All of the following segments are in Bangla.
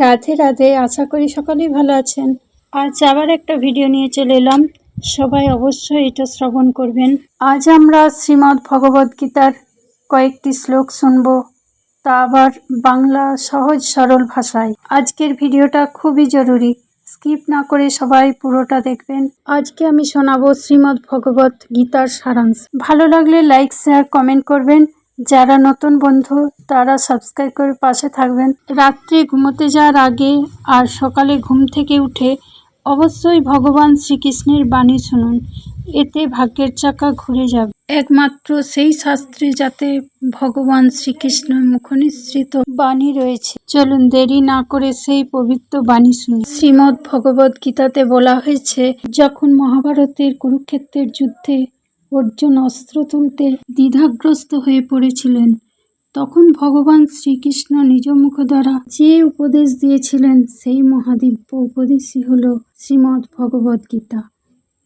রাধে রাধে, আশা করি সকলেই ভালো আছেন। আজ আবার একটা ভিডিও নিয়ে চলে এলাম। সবাই অবশ্যই এটা শ্রবণ করবেন। আজ আমরা শ্রীমদ্ ভগবদ গীতার কয়েকটি শ্লোক শুনব। তা আবার বাংলা সহজ সরল ভাষায়। আজকের ভিডিওটা খুবই জরুরি। স্কিপ না করে সবাই পুরোটা দেখবেন। আজকে আমি শোনাবো শ্রীমদ্ ভগবত গীতার সারাংশ। ভালো লাগলে লাইক, শেয়ার, কমেন্ট করবেন। যারা নতুন বন্ধু, তারা সাবস্ক্রাইব করে পাশে থাকবেন। রাত্রে ঘুমোতে যাওয়ার আগে আর সকালে ঘুম থেকে উঠে অবশ্যই ভগবান শ্রীকৃষ্ণের বাণী শুনুন। এতে ভাগ্যের চাকা ঘুরে যাবে। একমাত্র সেই শাস্ত্রে যাতে ভগবান শ্রীকৃষ্ণ মুখনিসৃত বাণী রয়েছে। চলুন দেরি না করে সেই পবিত্র বাণী শুনি। শ্রীমদ্ ভগবদ গীতাতে বলা হয়েছে, যখন মহাভারতের কুরুক্ষেত্রের যুদ্ধে অর্জুন অস্ত্র তুলতে দ্বিধাগ্রস্ত হয়ে পড়েছিলেন। তখন ভগবান শ্রীকৃষ্ণ নিজ মুখ দ্বারা যে উপদেশ দিয়েছিলেন, সেই মহাদিব্য উপদেশই হল শ্রীমদ্ ভগবদ গীতা।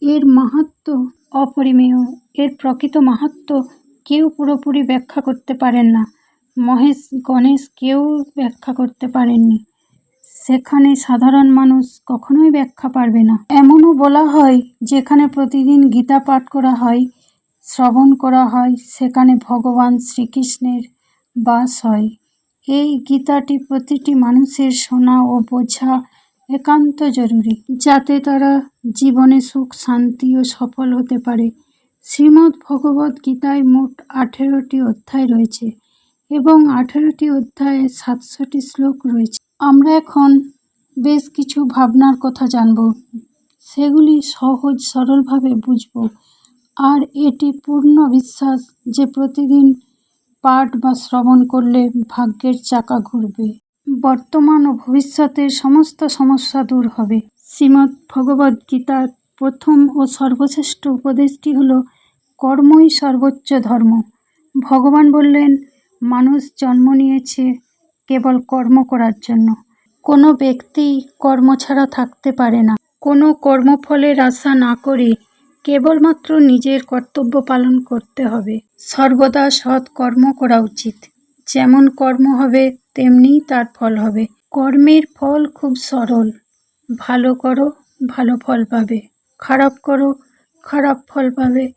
এর মাহাত্ম অপরিমেয়, এর প্রকৃত মাহাত্ম কেউ পুরোপুরি ব্যাখ্যা করতে পারেন না। মহেশ গণেশ কেউ ব্যাখ্যা করতে পারেননি। সেখানে সাধারণ মানুষ কখনোই ব্যাখ্যা পারবে না। এমনও বলা হয়, যেখানে প্রতিদিন গীতা পাঠ করা হয়, শ্রবণ করা হয়, সেখানে ভগবান শ্রীকৃষ্ণের বাস হয়। এই গীতাটি প্রতিটি মানুষের শোনা ও বোঝা একান্ত জরুরি, যাতে তারা জীবনে সুখ, শান্তি ও সফল হতে পারে। শ্রীমদ্ ভগবদ গীতায় মোট আঠেরোটি অধ্যায় রয়েছে এবং আঠেরোটি অধ্যায়ে সাতশোটি শ্লোক রয়েছে। আমরা এখন বেশ কিছু ভাবনার কথা জানব। সেগুলি সহজ সরলভাবে বুঝব। আর এটি পূর্ণ বিশ্বাস যে প্রতিদিন পাঠ বা শ্রবণ করলে ভাগ্যের চাকা ঘুরবে। বর্তমান ও ভবিষ্যতের সমস্ত সমস্যা দূর হবে। শ্রীমদ্ ভগবদ গীতার প্রথম ও সর্বশ্রেষ্ঠ উপদেশটি হল, কর্মই সর্বোচ্চ ধর্ম। ভগবান বললেন, মানুষ জন্ম নিয়েছে কেবল কর্ম করার জন্য। কোনো ব্যক্তি কর্ম ছাড়া থাকতে পারে না। কোনো কর্মফলের আশা না করে কেবলমাত্র নিজের কর্তব্য পালন করতে হবে। সর্বদা সৎ কর্ম করা উচিত। যেমন কর্ম হবে তেমনিই তার ফল হবে। কর্মের ফল খুব সরল। ভালো করো, ভালো ফল পাবে। খারাপ করো, খারাপ ফল পাবে।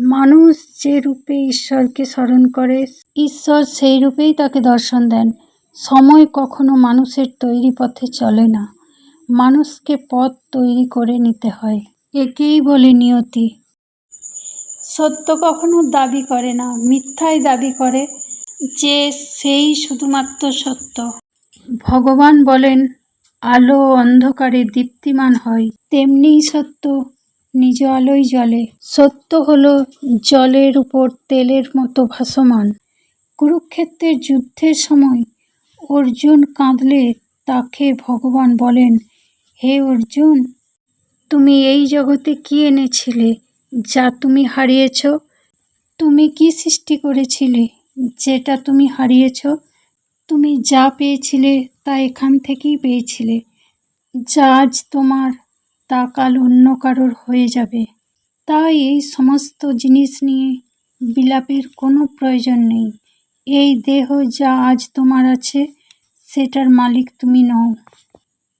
মানুষ যে রূপে ঈশ্বরকে স্মরণ করে, ঈশ্বর সেই রূপেই তাকে দর্শন দেন। সময় কখনো মানুষের তৈরি পথে চলে না। মানুষকে পথ তৈরি করে নিতে হয়। একেই বলে নিয়তি। সত্য কখনো দাবি করে না, মিথ্যাই দাবি করে যে সেই শুধুমাত্র সত্য। ভগবান বলেন, আলো অন্ধকারে দীপ্তিমান হয় তেমনিই সত্য নিজ আলোয় জ্বলে। সত্য হলো জলের উপর তেলের মতো ভাসমান। কুরুক্ষেত্রের যুদ্ধের সময় অর্জুন কাঁদলে তাকে ভগবান বলেন, হে অর্জুন, তুমি এই জগতে কি এনেছিলে যা তুমি হারিয়েছ? তুমি কি সৃষ্টি করেছিলে যেটা তুমি হারিয়েছ? তুমি যা পেয়েছিলে তা এখান থেকেই পেয়েছিলে। যা আজ তোমার তা কাল অন্য কারোর হয়ে যাবে। তাই এই সমস্ত জিনিস নিয়ে বিলাপের কোনো প্রয়োজন নেই। এই দেহ যা আজ তোমার আছে সেটার মালিক তুমি নও।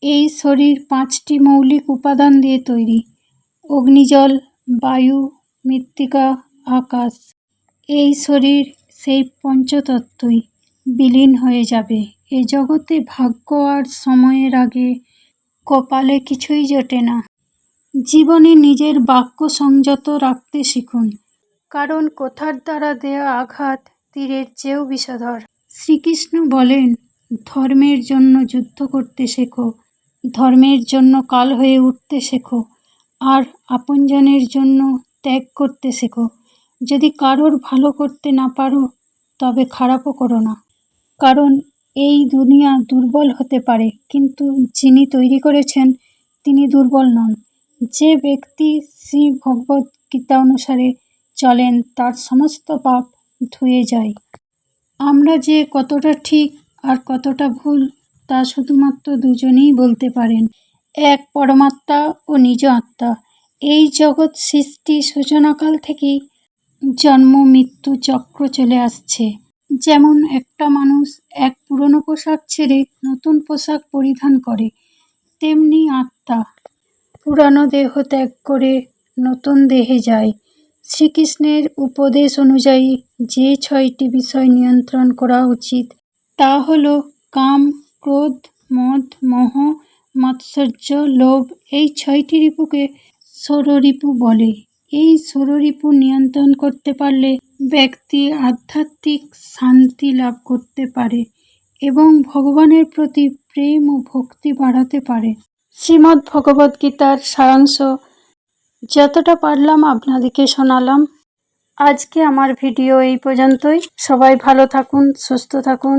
এই শরীর পাঁচটি মৌলিক উপাদান দিয়ে তৈরি। অগ্নিজল, বায়ু, মৃত্তিকা, আকাশ। এই শরীর সেই পঞ্চতত্ত্বই। বিলীন হয়ে যাবে। এ জগতে ভাগ্য আর সময়ের আগে কপালে কিছুই জোটে না। জীবনে নিজের বাক্য সংযত রাখতে শিখুন। কারণ কোথার দ্বারা দেয়া আঘাত তীরের চেয়েও বিষধর। শ্রীকৃষ্ণ বলেন ধর্মের জন্য যুদ্ধ করতে শেখো, ধর্মের জন্য কাল হয়ে উঠতে শেখো, আর আপনজনের জন্য ত্যাগ করতে শেখো। যদি কারোর ভালো করতে না পারো, তবে খারাপও করো না। কারণ এই দুনিয়া দুর্বল হতে পারে, কিন্তু যিনি তৈরি করেছেন, তিনি দুর্বল নন। যে ব্যক্তি শ্রী ভগবদ গীতা অনুসারে চলেন, তার সমস্ত পাপ ধুয়ে যায়। আমরা যে কতটা ঠিক আর কতটা ভুল তা শুধুমাত্র দুজনেই বলতে পারেন। এক পরমাত্মা ও নিজ আত্মা। এই জগৎ সৃষ্টি সূচনাকাল থেকেই জন্ম, মৃত্যু চক্র চলে আসছে। যেমন একটা মানুষ এক পুরনো পোশাক ছেড়ে নতুন পোশাক পরিধান করে, তেমনি আত্মা। পুরানো দেহ ত্যাগ করে নতুন দেহে যায়। শ্রীকৃষ্ণের উপদেশ অনুযায়ী যে ছয়টি বিষয় নিয়ন্ত্রণ করা উচিত তা হল কাম, ক্রোধ, মদ, মোহ, মাৎসর্য, লোভ, এই ছয়টি রিপুকে ষড়রিপু বলে। এই ষড়রিপু নিয়ন্ত্রণ করতে পারলে ব্যক্তি আধ্যাত্মিক শান্তি লাভ করতে পারে এবং ভগবানের প্রতি প্রেম ও ভক্তি বাড়াতে পারে। শ্রীমদ্ ভগবদ্ গীতার সারাংশ যতটা পারলাম আপনাদেরকে শোনালাম। আজকে আমার ভিডিও এই পর্যন্তই। সবাই ভালো থাকুন, সুস্থ থাকুন।